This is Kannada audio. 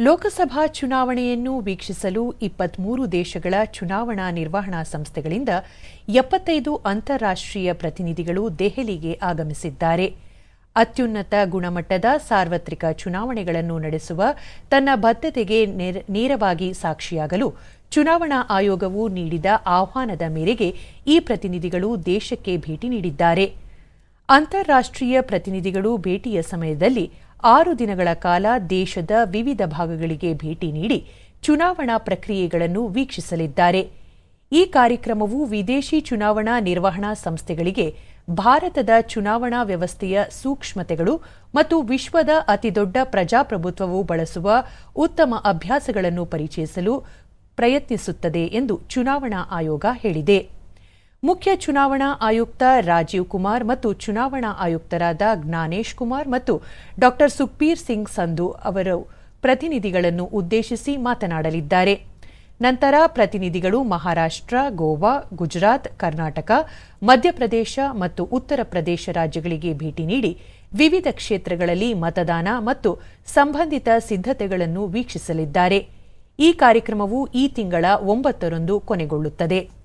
ಲೋಕಸಭಾ ಚುನಾವಣೆಯನ್ನು ವೀಕ್ಷಿಸಲು ಇಪ್ಪತ್ಮೂರು ದೇಶಗಳ ಚುನಾವಣಾ ನಿರ್ವಹಣಾ ಸಂಸ್ಥೆಗಳಿಂದ ಎಪ್ಪತ್ತೈದು ಅಂತಾರಾಷ್ಟ್ರೀಯ ಪ್ರತಿನಿಧಿಗಳು ದೆಹಲಿಗೆ ಆಗಮಿಸಿದ್ದಾರೆ. ಅತ್ಯುನ್ನತ ಗುಣಮಟ್ಟದ ಸಾರ್ವತ್ರಿಕ ಚುನಾವಣೆಗಳನ್ನು ನಡೆಸುವ ತನ್ನ ಬದ್ಧತೆಗೆ ನೇರ- ನೇರವಾಗಿ ಸಾಕ್ಷಿಯಾಗಲು ಚುನಾವಣಾ ಆಯೋಗವು ನೀಡಿದ ಆಹ್ವಾನದ ಮೇರೆಗೆ ಈ ಪ್ರತಿನಿಧಿಗಳು ದೇಶಕ್ಕೆ ಭೇಟಿ ನೀಡಿದ್ದಾರೆ. ಅಂತಾರಾಷ್ಟ್ರೀಯ ಪ್ರತಿನಿಧಿಗಳು ಭೇಟಿಯ ಸಮಯದಲ್ಲಿ ಆರು ದಿನಗಳ ಕಾಲ ದೇಶದ ವಿವಿಧ ಭಾಗಗಳಿಗೆ ಭೇಟಿ ನೀಡಿ ಚುನಾವಣಾ ಪ್ರಕ್ರಿಯೆಗಳನ್ನು ವೀಕ್ಷಿಸಲಿದ್ದಾರೆ. ಈ ಕಾರ್ಯಕ್ರಮವು ವಿದೇಶಿ ಚುನಾವಣಾ ನಿರ್ವಹಣಾ ಸಂಸ್ಥೆಗಳಿಗೆ ಭಾರತದ ಚುನಾವಣಾ ವ್ಯವಸ್ಥೆಯ ಸೂಕ್ಷ್ಮತೆಗಳು ಮತ್ತು ವಿಶ್ವದ ಅತಿದೊಡ್ಡ ಪ್ರಜಾಪ್ರಭುತ್ವವು ಬಳಸುವ ಉತ್ತಮ ಅಭ್ಯಾಸಗಳನ್ನು ಪರಿಚಯಿಸಲು ಪ್ರಯತ್ನಿಸುತ್ತದೆ ಎಂದು ಚುನಾವಣಾ ಆಯೋಗ ಹೇಳಿದೆ. ಮುಖ್ಯ ಚುನಾವಣಾ ಆಯುಕ್ತ ರಾಜೀವ್ ಕುಮಾರ್ ಮತ್ತು ಚುನಾವಣಾ ಆಯುಕ್ತರಾದ ಜ್ಞಾನೇಶ್ ಕುಮಾರ್ ಮತ್ತು ಡಾ ಸುಖಬೀರ್ ಸಿಂಗ್ ಸಂಧು ಅವರು ಪ್ರತಿನಿಧಿಗಳನ್ನು ಉದ್ದೇಶಿಸಿ ಮಾತನಾಡಲಿದ್ದಾರೆ. ನಂತರ ಪ್ರತಿನಿಧಿಗಳು ಮಹಾರಾಷ್ಟ್ರ, ಗೋವಾ, ಗುಜರಾತ್, ಕರ್ನಾಟಕ, ಮಧ್ಯಪ್ರದೇಶ ಮತ್ತು ಉತ್ತರ ಪ್ರದೇಶ ರಾಜ್ಯಗಳಿಗೆ ಭೇಟಿ ನೀಡಿ ವಿವಿಧ ಕ್ಷೇತ್ರಗಳಲ್ಲಿ ಮತದಾನ ಮತ್ತು ಸಂಬಂಧಿತ ಸಿದ್ಧತೆಗಳನ್ನು ವೀಕ್ಷಿಸಲಿದ್ದಾರೆ. ಈ ಕಾರ್ಯಕ್ರಮವು ಈ ತಿಂಗಳ ಒಂಬತ್ತರಂದು ಕೊನೆಗೊಳ್ಳುತ್ತದೆ.